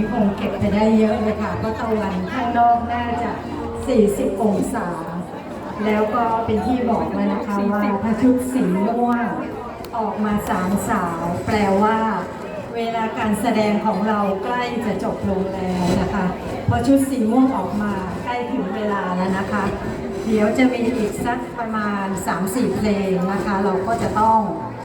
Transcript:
นี้คงเก็บไปได้เยอะเลยค่ะเพราะตะวันข้างนอกน่าจะ 40 องศา แล้วก็เป็นที่บอกแล้วนะคะว่าถ้าชุดสีม่วงออกมาสามสาว แปลว่า เวลาการแสดงของเราใกล้จะจบลงแล้วนะคะพอชุดสีม่วงออกมาใกล้ถึงเวลาแล้วนะคะ เดี๋ยวจะมีอีกสักประมาณ 3-4 เพลงนะคะ เราก็จะต้อง